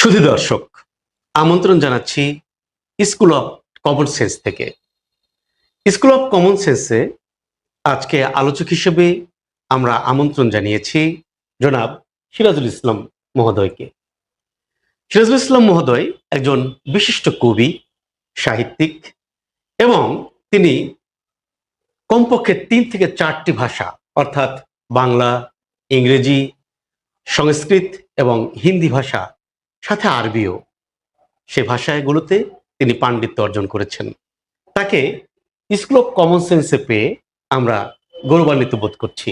সুধী দর্শক, আমন্ত্রণ জানাচ্ছি স্কুল অফ কমন সেন্স থেকে। স্কুল অফ কমন সেন্সে আজকে আলোচক হিসেবে আমরা আমন্ত্রণ জানিয়েছি জনাব সিরাজুল ইসলাম মহোদয়কে। সিরাজুল ইসলাম মহোদয় একজন বিশিষ্ট কবি, সাহিত্যিক এবং তিনি কমপক্ষে তিন থেকে চারটি ভাষা, অর্থাৎ বাংলা, ইংরেজি, সংস্কৃত এবং হিন্দি ভাষা সাথে আরবিও। সে ভাষাগুলোতে তিনি পাণ্ডিত্য অর্জন করেছেন। তাকে স্কুল অফ কমন সেন্সে পেয়ে আমরা গৌরবান্বিত বোধ করছি।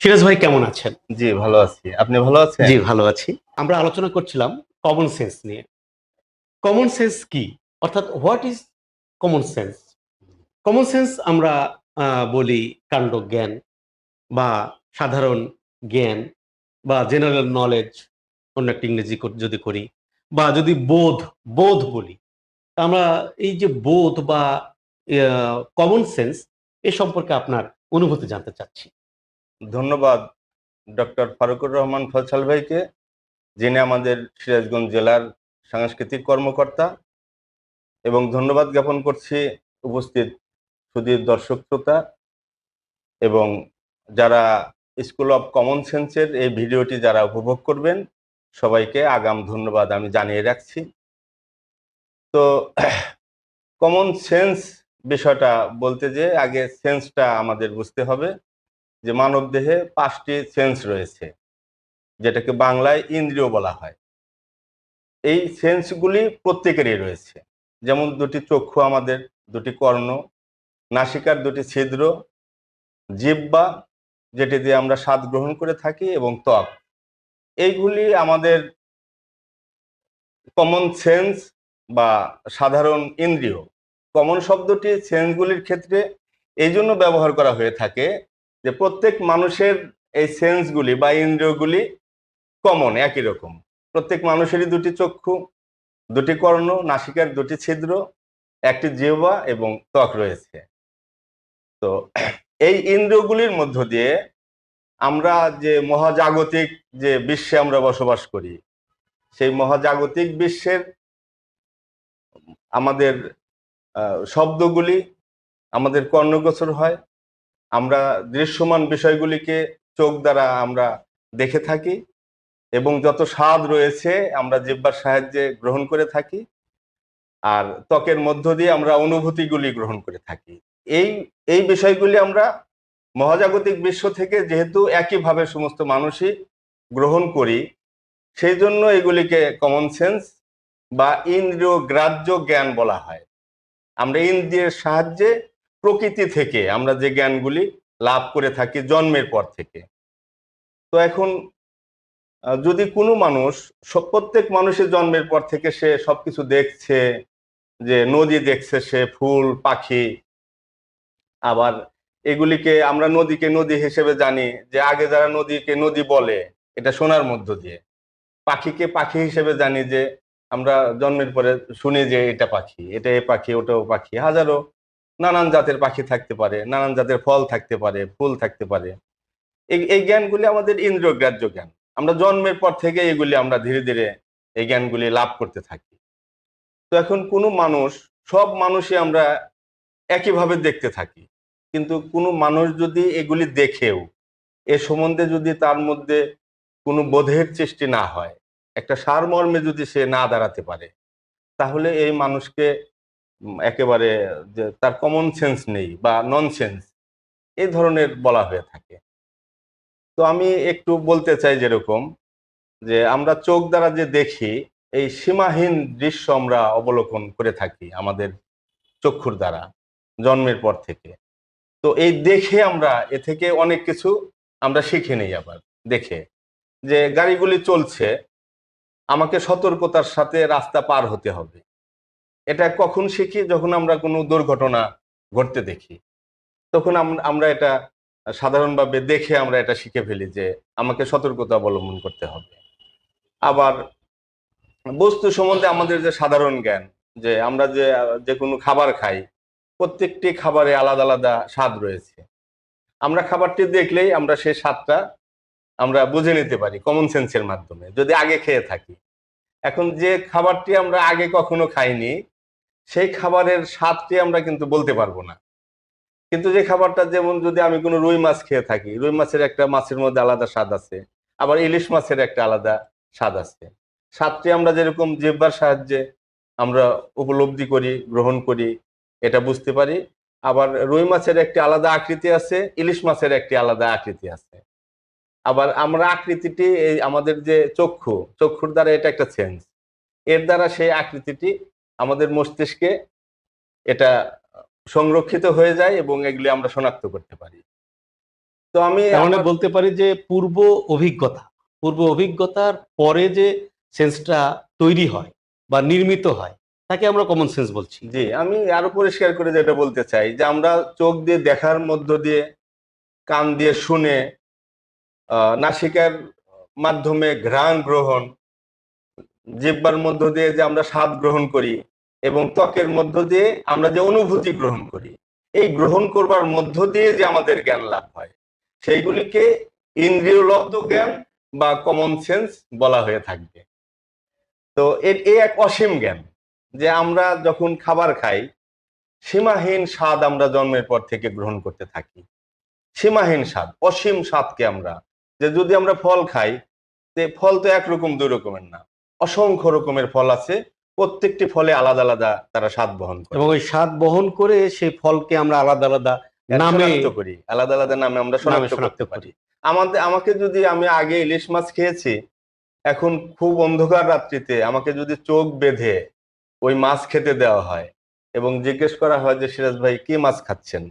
সিরাজ ভাই কেমন আছেন? জি ভালো আছি। আপনি ভালো আছেন? জি ভালো আছি। আমরা আলোচনা করছিলাম কমন সেন্স নিয়ে। কমন সেন্স কি? অর্থাৎ what is common sense? Common sense আমরা বলি কাণ্ড জ্ঞান বা সাধারণ জ্ঞান বা জেনারেল নলেজ অন্য একটা ইংরেজি যদি করি বা যদি বোধ বোধ বলি আমরা এই যে বোধ বা কমন সেন্স এ সম্পর্কে আপনার অনুভূতি জানতে চাচ্ছি। ধন্যবাদ ডক্টর ফারুকুর রহমান ফয়সাল ভাইকে, যিনি আমাদের সিরাজগঞ্জ জেলার সাংস্কৃতিক কর্মকর্তা। এবং ধন্যবাদ জ্ঞাপন করছি উপস্থিত সুদীর দর্শক শ্রোতা এবং যারা স্কুল অফ কমন সেন্সের এই ভিডিওটি যারা উপভোগ করবেন সবাইকে আগাম ধন্যবাদ আমি জানিয়ে রাখছি। তো কমন সেন্স বিষয়টা বলতে যে, আগে সেন্সটা আমাদের বুঝতে হবে যে, মানব দেহে পাঁচটি সেন্স রয়েছে, যেটাকে বাংলায় ইন্দ্রিয় বলা হয়। এই সেন্সগুলি প্রত্যেকেরই রয়েছে। যেমন দুটি চক্ষু আমাদের, দুটি কর্ণ, নাসিকার দুটি ছিদ্র, জিহ্বা, যেটি দিয়ে আমরা স্বাদ গ্রহণ করে থাকি এবং ত্বক। এইগুলি আমাদের কমন সেন্স বা সাধারণ ইন্দ্রিয়। কমন শব্দটি সেন্সগুলির ক্ষেত্রে এই জন্য ব্যবহার করা হয়ে থাকে যে প্রত্যেক মানুষের এই সেন্সগুলি বা ইন্দ্রিয়গুলি কমন একই রকম। প্রত্যেক মানুষেরই দুটি চক্ষু, দুটি কর্ণ, নাসিকার দুটি ছিদ্র, একটি জিহ্বা এবং ত্বক রয়েছে। তো এই ইন্দ্রিয়গুলির মধ্য দিয়ে আমরা যে মহাজাগতিক যে বিশ্বে আমরা বসবাস করি, সেই মহাজাগতিক বিশ্বের আমাদের শব্দগুলি আমাদের কর্ণগোচর হয়। আমরা দৃশ্যমান বিষয়গুলিকে চোখ দ্বারা আমরা দেখে থাকি এবং যত স্বাদ রয়েছে আমরা জিব্বার সাহায্যে গ্রহণ করে থাকি আর ত্বকের মধ্য দিয়ে আমরা অনুভূতিগুলি গ্রহণ করে থাকি। এই এই বিষয়গুলি আমরা মহাজাগতিক বিশ্ব থেকে যেহেতু একইভাবে সমস্ত মানুষই গ্রহণ করি, সেই জন্য এগুলিকে কমন সেন্স বা ইন্দ্রিয় গ্রাহ্য জ্ঞান বলা হয়। আমরা ইন্দ্রিয়ের সাহায্যে প্রকৃতি থেকে আমরা যে জ্ঞানগুলি লাভ করে থাকি জন্মের পর থেকে। তো এখন যদি কোনো মানুষ প্রত্যেক মানুষের জন্মের পর থেকে সে সবকিছু দেখছে, যে নদী দেখছে সে, ফুল, পাখি, আবার এগুলিকে আমরা নদীকে নদী হিসেবে জানি, যে আগে যারা নদীকে নদী বলে, এটা শোনার মধ্য দিয়ে। পাখিকে পাখি হিসেবে জানি যে, আমরা জন্মের পরে শুনি যে এটা পাখি, এটা এ পাখি, ওটাও পাখি। হাজারো নানান জাতের পাখি থাকতে পারে, নানান জাতের ফল থাকতে পারে, ফুল থাকতে পারে। এই জ্ঞানগুলি আমাদের ইন্দ্রিয় গ্রাহ্য জ্ঞান। আমরা জন্মের পর থেকে এগুলি আমরা ধীরে ধীরে এই জ্ঞানগুলি লাভ করতে থাকি। তো এখন কোনো মানুষ, সব মানুষই আমরা একইভাবে দেখতে থাকি। কিন্তু কোনো মানুষ যদি এগুলি দেখেও, এ সম্বন্ধে যদি তার মধ্যে কোনো বোধের সৃষ্টি না হয়, একটা সারমর্মে যদি সে না দাঁড়াতে পারে, তাহলে এই মানুষকে একেবারে যে তার কমন সেন্স নেই বা নন সেন্স এই ধরনের বলা হয়ে থাকে। তো আমি একটু বলতে চাই যেরকম যে আমরা চোখ দ্বারা যে দেখি, এই সীমাহীন দৃশ্য আমরা অবলোকন করে থাকি আমাদের চক্ষুর দ্বারা, জন্মের পর থেকে। তো এই দেখে আমরা এ থেকে অনেক কিছু আমরা শিখে নিই আবার, দেখে। যে গাড়িগুলি চলছে, আমাকে সতর্কতার সাথে রাস্তা পার হতে হবে। এটা কখন শিখি? যখন আমরা কোনো দুর্ঘটনা ঘটতে দেখি। তখন আমরা এটা সাধারণভাবে দেখে আমরা এটা শিখে ফেলি যে আমাকে সতর্কতা অবলম্বন করতে হবে। আবার বস্তু সম্বন্ধে আমাদের যে সাধারণ জ্ঞান, যে আমরা যে যে কোনো খাবার খাই প্রত্যেকটি খাবারে আলাদা আলাদা স্বাদ রয়েছে। আমরা খাবারটি দেখলেই আমরা সেই স্বাদটা আমরা বুঝে নিতে পারি কমন সেন্সের মাধ্যমে, যদি আগে খেয়ে থাকি। এখন যে খাবারটি আমরা আগে কখনো খাইনি, সেই খাবারের স্বাদটি আমরা কিন্তু বলতে পারব না। কিন্তু যে খাবারটা যেমন যদি আমি কোনো রুই মাছ খেয়ে থাকি, রুই মাছের একটা মাছের মধ্যে আলাদা স্বাদ আছে, আবার ইলিশ মাছের একটা আলাদা স্বাদ আছে। স্বাদটি আমরা যেরকম জিহ্বার সাহায্যে আমরা উপলব্ধি করি, গ্রহণ করি এটা বুঝতে পারি। আবার রুই মাছের একটি আলাদা আকৃতি আছে ইলিশ মাছের একটি আলাদা আকৃতি আছে। আবার আমরা আকৃতিটি এই আমাদের যে চক্ষু চক্ষুর দ্বারা এটা একটা সেন্স এর দ্বারা সেই আকৃতিটি আমাদের মস্তিষ্কে এটা সংরক্ষিত হয়ে যায় এবং এগুলি আমরা শনাক্ত করতে পারি। তো আমি মানে বলতে পারি যে পূর্ব অভিজ্ঞতা পূর্ব অভিজ্ঞতার পরে যে সেন্সটা তৈরি হয় বা নির্মিত হয় তাকে আমরা কমন সেন্স বলছি। জি, আমি আরও পরিষ্কার করে যেটা বলতে চাই যে আমরা চোখ দিয়ে দেখার মধ্য দিয়ে, কান দিয়ে শুনে নাসিকার মাধ্যমে ঘ্রাণ গ্রহণ জিহ্বার মধ্য দিয়ে যে আমরা স্বাদ গ্রহণ করি এবং ত্বকের মধ্য দিয়ে আমরা যে অনুভূতি গ্রহণ করি, এই গ্রহণ করবার মধ্য দিয়ে যে আমাদের জ্ঞান লাভ হয়, সেইগুলিকে ইন্দ্রিয়লব্ধ জ্ঞান বা কমন সেন্স বলা হয়ে থাকবে। তো এ এক অসীম জ্ঞান। যে আমরা যখন খাবার খাই সীমাহীন স্বাদ আমরা জন্মের পর থেকে গ্রহণ করতে থাকি। সীমাহীন স্বাদ অসীম স্বাদকে আমরা। যে যদি আমরা ফল খাই যে ফল তো একরকম দুই রকমের না। অসংখ্য রকমের ফল আছে প্রত্যেকটি ফলে আলাদা আলাদা তারা স্বাদ বহন করে। এবং ওই স্বাদ বহন করে সেই ফলকে আমরা আলাদা আলাদা নামে করি। আলাদা আলাদা নামে আমরা শনাক্ত করতে করি। পারি আমাদের আমাকে যদি আমি আগে ইলিশ মাছ খেয়েছি এখন খুব অন্ধকার রাত্রিতে আমাকে যদি চোখ বেঁধে ওই মাছ খেতে দেওয়া হয় এবং জিজ্ঞেস করা হয় যে, সিরাজ ভাই, কি মাছ খাচ্ছেন?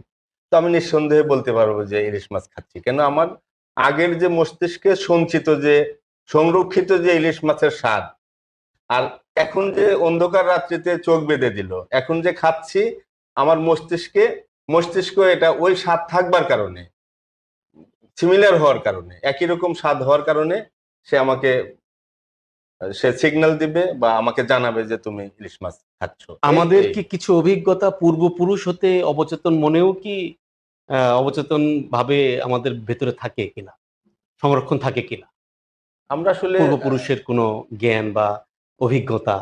তো আমি নিঃসন্দেহে বলতে পারব যে, ইলিশ মাছ খাচ্ছি। কেন? আমার আগের যে মস্তিষ্কে সঞ্চিত যে, সংরক্ষিত যে ইলিশ মাছের স্বাদ, আর এখন যে অন্ধকার রাত্রিতে চোখ বেঁধে দিল, এখন যে খাচ্ছি, আমার মস্তিষ্কে, মস্তিষ্ক এটা ওই স্বাদ থাকবার কারণে সিমিলার হওয়ার কারণে, একই রকম স্বাদ হওয়ার কারণে সে আমাকে সে সিগন্যাল দিবে বা আমাকে জানাবে যে তুমি ইলিশ মাছ খাচ্ছ। আমাদের কি কিছু অভিজ্ঞতা পূর্বপুরুষ হতে অবচেতন মনেও কি অবচেতন ভাবে আমাদের ভেতরে থাকে কিনা? সংরক্ষণ থাকে কিনা? আমরা আসলে পূর্বপুরুষের কোনো জ্ঞান বা অভিজ্ঞতা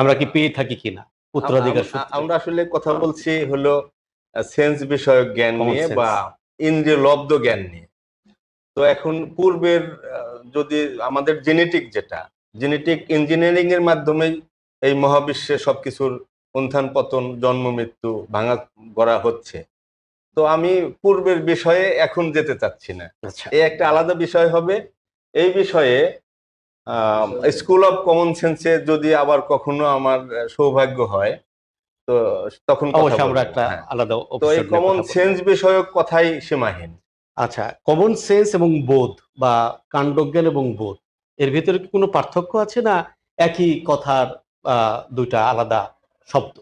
আমরা কি পেয়ে থাকি কিনা? উত্তরাধিকার? আমরা আসলে কথা বলছি হলো সেন্স বিষয়ক জ্ঞান নিয়ে বা ইন্দ্রিয় লব্ধ জ্ঞান নিয়ে। তো এখন পূর্বের যদি আমাদের জেনেটিক যেটা জেনেটিক ইঞ্জিনিয়ারিং এর মাধ্যমেই এই মহাবিশ্বে সবকিছুর উত্থান পতন জন্ম মৃত্যু ভাঙা গড়া হচ্ছে। তো আমি পূর্বের বিষয়ে এখন যেতে চাচ্ছি না। আচ্ছা। এই একটা আলাদা বিষয় হবে। এই বিষয়ে স্কুল অফ কমন সেন্সে যদি আবার কখনো আমার সৌভাগ্য হয় তো তখন আমরা একটা হ্যাঁ। আলাদা তো এই কমন সেন্স বিষয়ক কথাই সীমাহীন। আচ্ছা কমন সেন্স এবং বোধ বা কাণ্ডজ্ঞান এবং বোধ, এর ভিতরে কি কোনো পার্থক্য আছে না একই কথার দুইটা আলাদা শব্দ?